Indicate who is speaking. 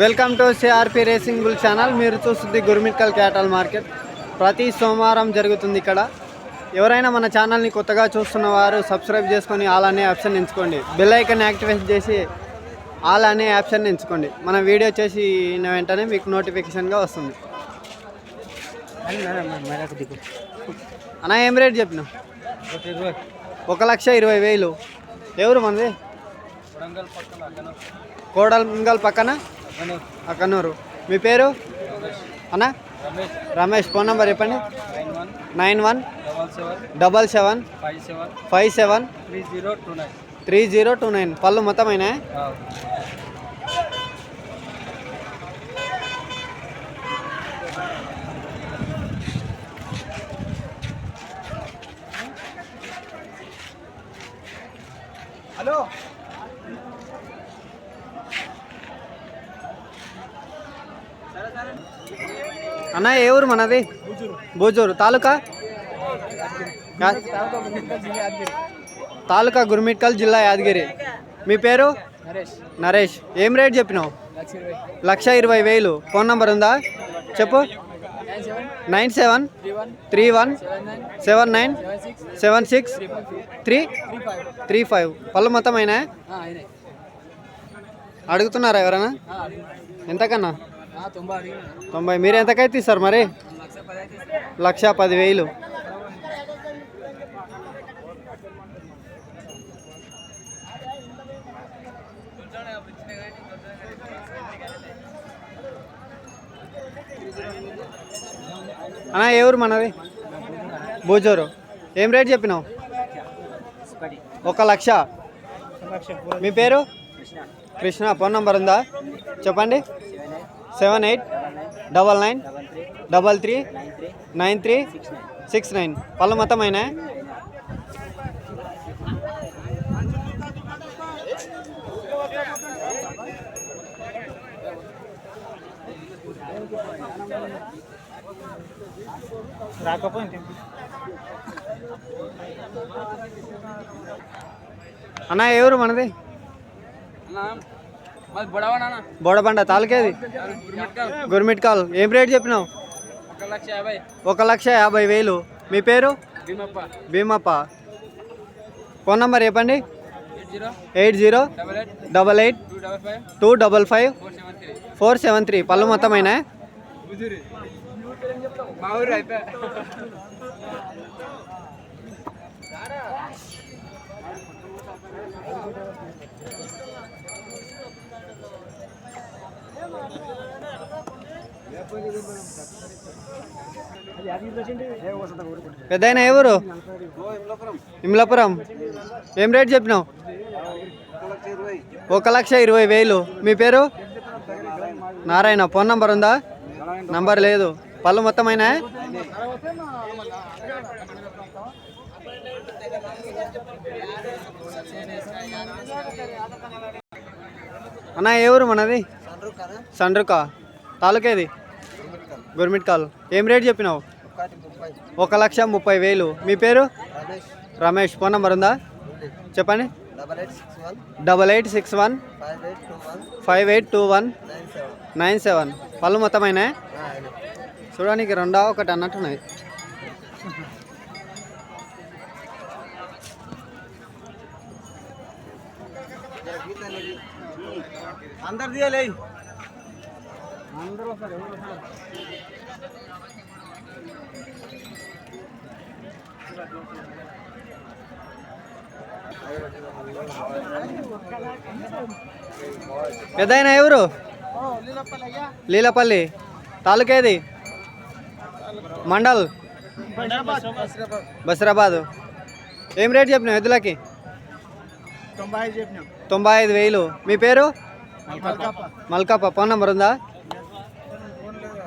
Speaker 1: Welcome to CRP racing bull channel మీరు చూస్తుంది గురుమిట్కల్ క్యాటల్ market. ప్రతి సోమవారం జరుగుతుంది ఇక్కడ. ఎవరైనా మన ఛానల్ని కొత్తగా చూస్తున్న వారు సబ్స్క్రైబ్ చేసుకొని ఆల్ అనే ఆప్షన్ ఎంచుకోండి. బెల్ ఐకన్ యాక్టివేట్ చేసి ఆల్ అనే ఆప్షన్ ఎంచుకోండి. మన వీడియో చేసి వెంటనే మీకు నోటిఫికేషన్గా వస్తుంది. అన్న ఏం రేట్ చెప్పిన ఒక లక్ష ఇరవై వేలు. ఎవరు మనది? కోడల్గల్ పక్కన. అక్కనూరు మీ పేరు? అన్న? రమేష్. ఫోన్ నెంబర్ చెప్పండి. Nine one double seven five seven three zero two nine. పళ్ళు మొత్తమైన?
Speaker 2: హలో.
Speaker 1: అన్న ఏ ఊరు మనది? బూజూరు. తాలూకా? తాలూకా గుర్మిట్కల్ జిల్లా యాదగిరి. మీ పేరు?
Speaker 2: నరేష్.
Speaker 1: ఏం రేట్ చెప్పినావు?
Speaker 2: లక్ష ఇరవై
Speaker 1: వేలు. ఫోన్ నంబర్ ఉందా? చెప్పు.
Speaker 2: Nine seven
Speaker 1: three one
Speaker 2: seven nine
Speaker 1: seven
Speaker 2: six three
Speaker 1: three five. పళ్ళు మొత్తం అయినా అడుగుతున్నారా ఎవరైనా ఎంతకన్నా?
Speaker 2: తొంభై.
Speaker 1: మీరు ఎంతకైతే ఇస్తారు మరి?
Speaker 2: లక్ష పది
Speaker 1: పదివేలు. అన్నా ఏ ఊరు మనది? భోజోరు ఏం రేట్ చెప్పినావు? ఒక లక్ష. మీ పేరు? కృష్ణ ఫోన్ నంబర్ ఉందా? చెప్పండి. Seven eight double nine double three nine three six nine. పళ్ళు మొత్తమైన అయినా
Speaker 2: రాకపోయింది
Speaker 1: అన్న ఎవరు మనది?
Speaker 2: మాది
Speaker 1: బోడబండ తాలూకేది? గుర్మిట్కాల్ ఏం రేట్ చెప్పినావు?
Speaker 2: ఒక లక్ష యాభై.
Speaker 1: వేలు. మీ పేరు?
Speaker 2: భీమప్ప.
Speaker 1: ఫోన్ నంబర్ చెప్పండి.
Speaker 2: Eight
Speaker 1: zero double eight
Speaker 2: two double five
Speaker 1: four seven three. పళ్ళు మొత్తం అయినా
Speaker 2: హుజూరి మా ఊరు అయిపోయా
Speaker 1: పెద్ద ఏ ఊరు ఇమ్లాపురం ఏం రేట్ చెప్పినావు? ఒక లక్ష ఇరవై వేలు. మీ పేరు? నారాయణ. ఫోన్ నంబర్ ఉందా? నంబర్ లేదు. పళ్ళు మొత్తం అయినా? అన్న ఏ ఊరు మనది? సండ్రుక తాలూకేది? గుర్మిట్కాల్ ఏం రేట్ చెప్పినావు? ఒక లక్ష ముప్పై వేలు. మీ పేరు? రమేష్. ఫోన్ నంబర్ ఉందా? చెప్పండి. Double eight six one five eight two one nine seven. పళ్ళు మొత్తమైనా చూడడానికి రెండా ఒకటి అన్నట్టున్నది.
Speaker 2: అందరు తీయలే
Speaker 1: పెద్ద ఎవరు లీలపల్లి. తాలూకేది మండల్. బసిరాబాద్. ఏం రేట్ చెప్పినావు ఎద్దులకి?
Speaker 2: తొంభై ఐదు చెప్పినాం.
Speaker 1: తొంభై ఐదు వేలు. మీ పేరు? మల్కాప. ఫోన్ నంబర్ ఉందా?